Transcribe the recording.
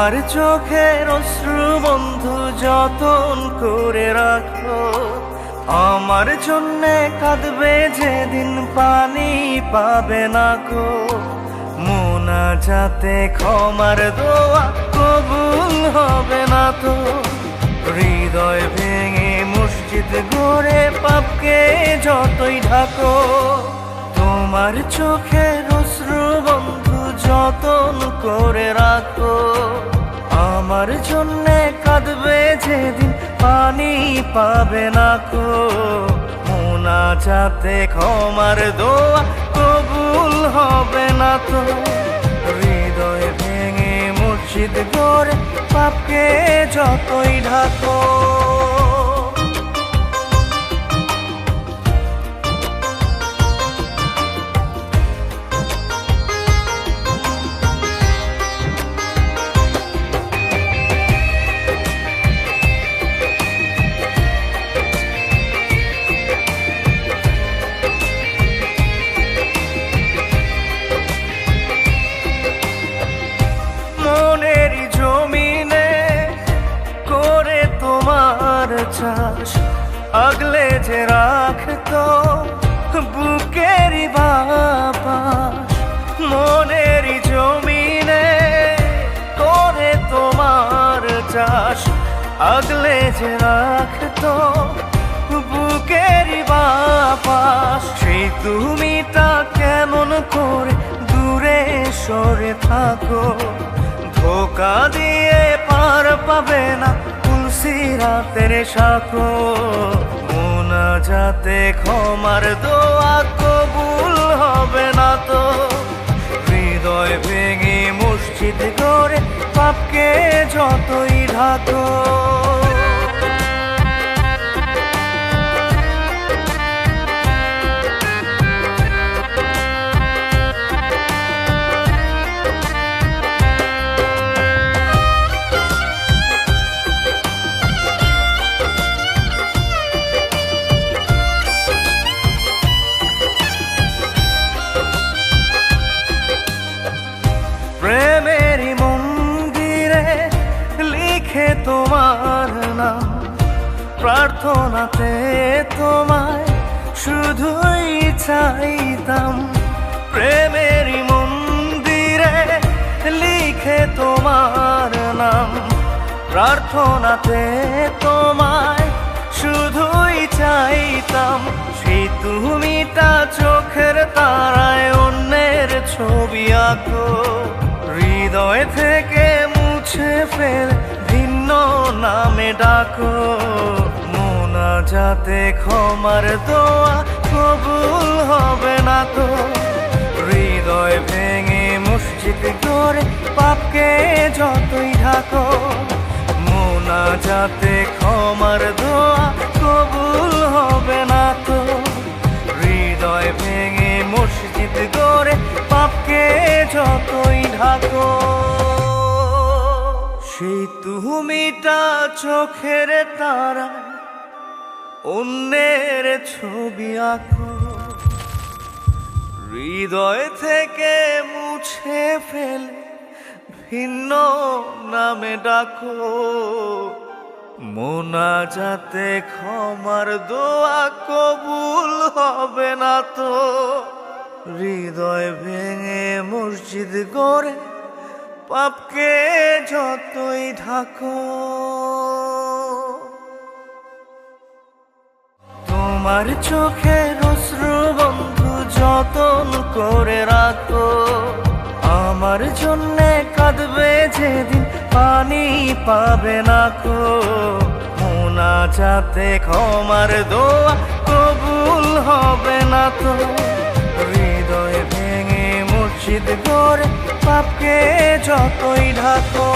তোমার চোখের অশ্রু বন্ধু যতন করে রাখো। আমার জন্যে কাঁদবে যেদিন পানি পাবে না কো মোনা যাতে ক্ষমার দোয়া কবুল হবে না তো। হৃদয় ভেঙে মসজিদ গড়ে পাপকে যতই ঢাকো। তোমার চোখের অশ্রু বন্ধু যতন করে রাখো। আমার জন্যে কাঁদবে যেদিন পানি পাবে না কো মোনা যাতে ক্ষমার দোয়া কবুল হবে না তো। হৃদয় ভেঙে মসজিদ করে পাপকে যতই ঢাকো। চাষ। আগলে যে রাখতো বুকের বাবা মনের জমিনে করে তোমার চাষ। আগলে যে রাখতো বুকের বাবা সেই তুমিটা কেমন করে দূরে সরে থাকো? ধোকা দিয়ে পার পাবে না তুলসি রাতের সাকো, মোনা যাতে ক্ষমার দোয়া কবুল হবে না তো। হৃদয় ভেঙে মসজিদ করে পাপকে যতই ঢাকো। প্রার্থনাতে তোমায় শুধুই চাইতাম। প্রেমের মন্দিরে লিখে তোমার নাম। প্রার্থনাতে তোমায় শুধুই চাইতাম। সেই তুমিটা চোখের তারায় অন্যের ছবি আঁকো। হৃদয় থেকে মুছে ফেল, ভিন্ন নামে ডাকো। যাতে ক্ষমার দোয়া কবুল হবে না তো। হৃদয় ভেঙে মসজিদ করে পাপকে যতই ঢাকো। মোনা যাতে ক্ষমার দোয়া কবুল হবে না তো। হৃদয় ভেঙে মসজিদ গড়ে পাপকে যতই ঢাকো। সেই তুমিটা চোখের তারা অন্যের ছবি আঁকো। হৃদয় থেকে মুছে ফেলে ভিন্ন নামে ডাকো। মোনা যাতে ক্ষমার দোয়া কবুল হবে না তো। হৃদয় ভেঙে মসজিদ গড়ে পাপকে যতই ঢাকো। তোমার চোখের অশ্রু বন্ধু যতন করে রাখো। আমার জন্যে কাঁদবে যেদিন পানি পাবে না কো মোনা যাতে ক্ষমার দোয়া কবুল হবে না তো। হৃদয় ভেঙে মসজিদ করে পাপকে যতই ঢাকো।